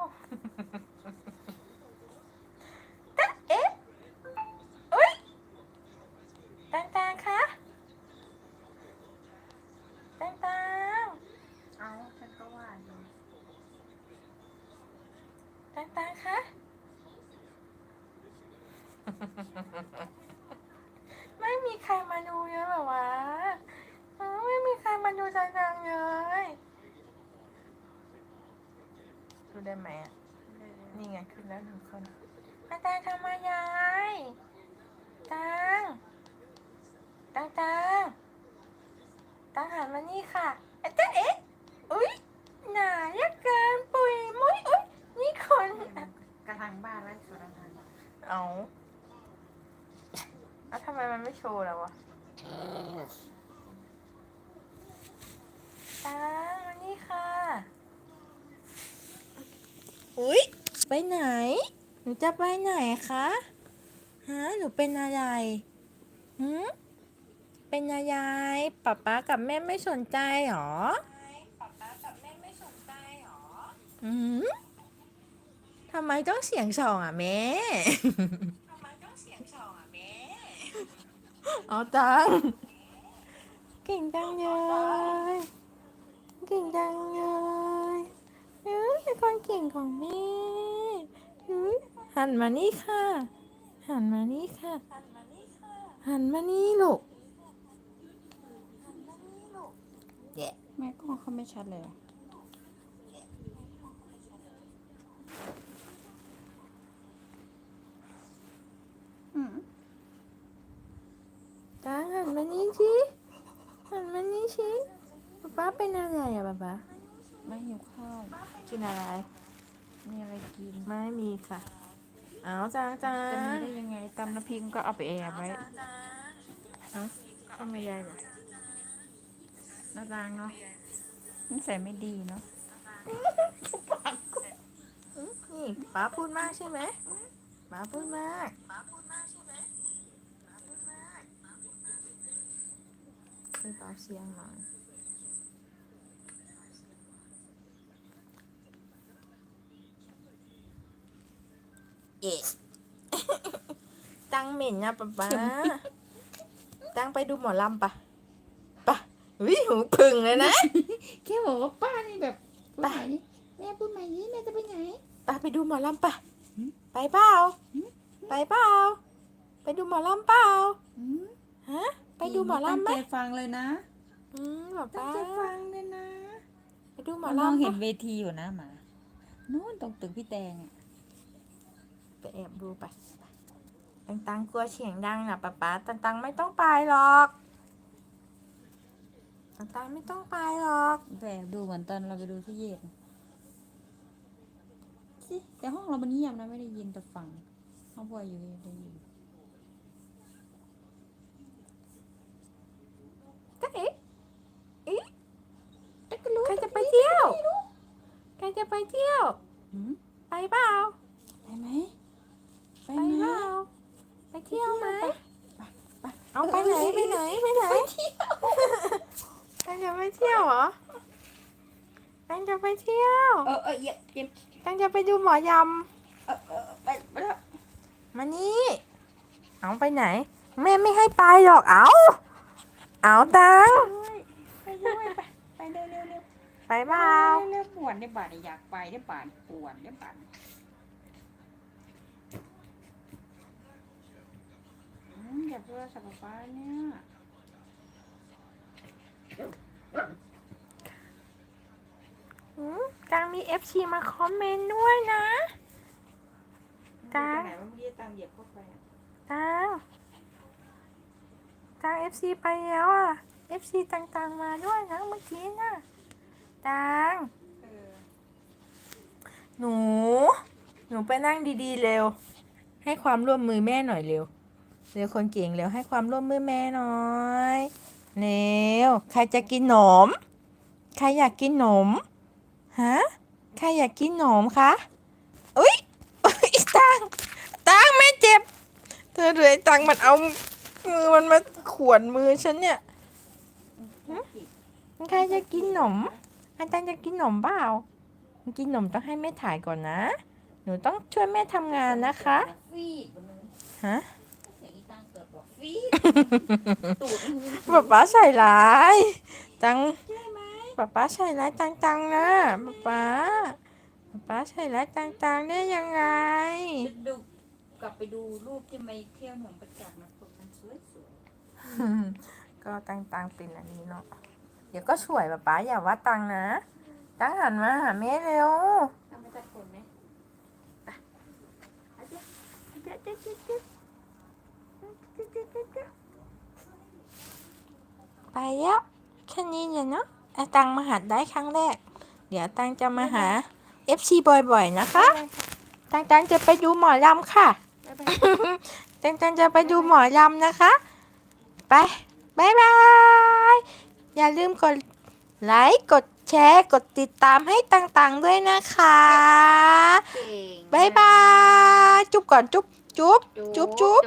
วตะเอ๊ะอุ้ยตังตังคะตังตังเอาฉันก็ว่าอยู่ตังตังคะไม่มีใครมาดูเยอะเหรอวะเออไม่มีใครมาดูจังๆเลย ดูได้ไหมอะ นี่ไงขึ้นแล้วหนึ่งคนอาจารย์ทำมายายตังตังตังตังหันมานี่ค่ะอาจารย์เอ๊ะอุ๊ยหนาเหลือเกินปุ๋ยมุ้ยอุ๊ยนี่คนกระทังบ้านไร้สารพันเอาแล้วทำไมมันไม่โชว์แล้ววะตังมานี่ค่ะ อุ๊ยไปไหน หนูจะไปไหนคะฮะหนูเป็นอะไรหืมเป็นอะไรป๊าป๊ากับแม่ไม่สนใจหรอป๊าป๊ากับแม่ไม่สนใจหรอหืมทำไมต้องเสียงสองอะแม่ทำไมต้องเสียงสองอะแม่เอาตังเก่งจังเลยเก่งจังเลย เฮ้ยเป็นคนเก่งของแม่เฮ้ยหันมานี่ค่ะ หันมานี่ค่ะหันมานี่ค่ะหันมานี่ลูกหันมานี่ลูกแย่แม่กล้องเขาไม่ชัดเลยอะอืมตังหันมานี่สิหันมานี่สิป๊าป๊าเป็นอะไรอะป๊าป๊า ไม่หิวข้าวกินอะไร มีอะไรกินไม่มีค่ะเอาจางจาจะมีงได้ยังไงตำน้ำพริกก็เอาไปแอบไว้เอาทำไมยายเหรอหน้าต่างเนาะนิสัยไม่ดีเนาะนี่ป้าพูดมากใช่ไหมป้าพูดมากป้าพูดมากใช่ไหมป้าพูดมากให้ป้าเสียงหน่อย เอ๊ะตังเหม็นนะป๊าป๊าตังไปดูหมอลำปะปะวิหูพึ่งเลยนะ แค่บอกว่าป้านี่แบบไปแม่พูดใหม่นี้แม่จะไปไหนปะไปดูหมอลำปะหืมไปเปล่าหืมไปเปล่าไปดูหมอลำเปล่าอืมฮะไปดูหมอลำไหมตั้งใจฟังเลยนะอืมหมอตั้งป้าใจฟังเลยนะ ไปดูหมอมองลำเห็ปะนเวทีอยู่นะหมานู่นตรงตึกพี่แตงอะ ไปแอบดูไปตังตังกลัวเสียงดังนะป๊าป๊าตังตังไม่ต้องไปหรอกตังตังไม่ต้องไปหรอกแต่ดูเหมือนตอนเราไปดูที่เย็นสิแต่ห้องเรามันเงียบนะไม่ได้ยินแต่ฟังห้องบอยอยู่ได้ยินก็เอ๊ะเอ๊ะแต่ก็รู้ใครจะไปเที่ยวใครจะไปเที่ยวหืมไปเปล่า ไปไหมไป ไป ไหม เปล่าไปเที่ยวไหม ไป เอาไป ไหนไปไหนไปไหนแตงจะไปเที่ยวเหรอแตงจะไปเที่ยวเออเออเหยียบเหยียบแตงจะไปดูหมอยเออเออไปไปแล้วำมานี่เอาไปไหน แม่ไม่ให้ไปหรอกเอาเอาตังไปด้วยไปไปเร็วเร็วเร็วไปเปล่าเร็วปวดได้บาดอยากไปได้บาดปวดได้บาดอืมอย่าพูดสับป้าเนี่ย อืมตังมีเอฟซีมาคอมเมนต์ด้วยนะ จ้า ไหนว่าเมื่อกี้ตามเหยียบเข้าไปอะตังตังเอฟซีไปแล้วอะเอฟซีตังๆมาด้วยนะเมื่อกี้น่ะตังเออหนู หนูไปนั่งดีๆเร็ว ให้ความร่วมมือแม่หน่อยเร็วเร็วคนเก่งเร็วให้ความร่วมมือแม่หน่อย เร็วใครจะกินหนม ใครอยากกินหนมฮะใครอยากกินหนมคะอุ้ยอุ๊ยตังตังแม่เจ็บ เธอดูไอ้ตังมันเอามือมันมาขวนมือฉันเนี่ยใครจะกินหนมอาจารย์จะกินหนมเปล่ากินขนมต้องให้แม่ถ่ายก่อนนะ หนูต้องช่วยแม่ทำงานนะคะฮะ ฟีดตูดมึงป๊าป๊าใส่ร้ายตังป๊าป๊าใส่ร้ายตังตังๆนะป๊าป๊าป๊าป๊าใส่ร้ายตังตังๆได้ยังไงดูกลับไปดูรูปที่ไปเที่ยวหนองประจักษ์นะคนมันสวยสวยก็ตังตังๆเป็นอันนี้เนาะ เดี๋ยวก็สวยป๊าป๊าอย่าว่าตังนะ ตังหันมาหาแม่เร็วทำมาจากคนไหม ไปแล้วแค่นี้เนี่ยเนาะอาตังมาหัดได้ครั้งแรก เดี๋ยวตังจะมาหา FC บ่อยๆนะคะ ตังตังจะไปดูหมอลำค่ะบ๊ายบายตังตังจะไปดูหมอลำนะคะ ไปบายบาย อย่าลืมกดไลค์กดแชร์กดติดตามให้ตังๆด้วยนะคะเก่งบายบาย จุ๊บก่อนจุ๊บจุ๊บจุ๊บจุ๊บ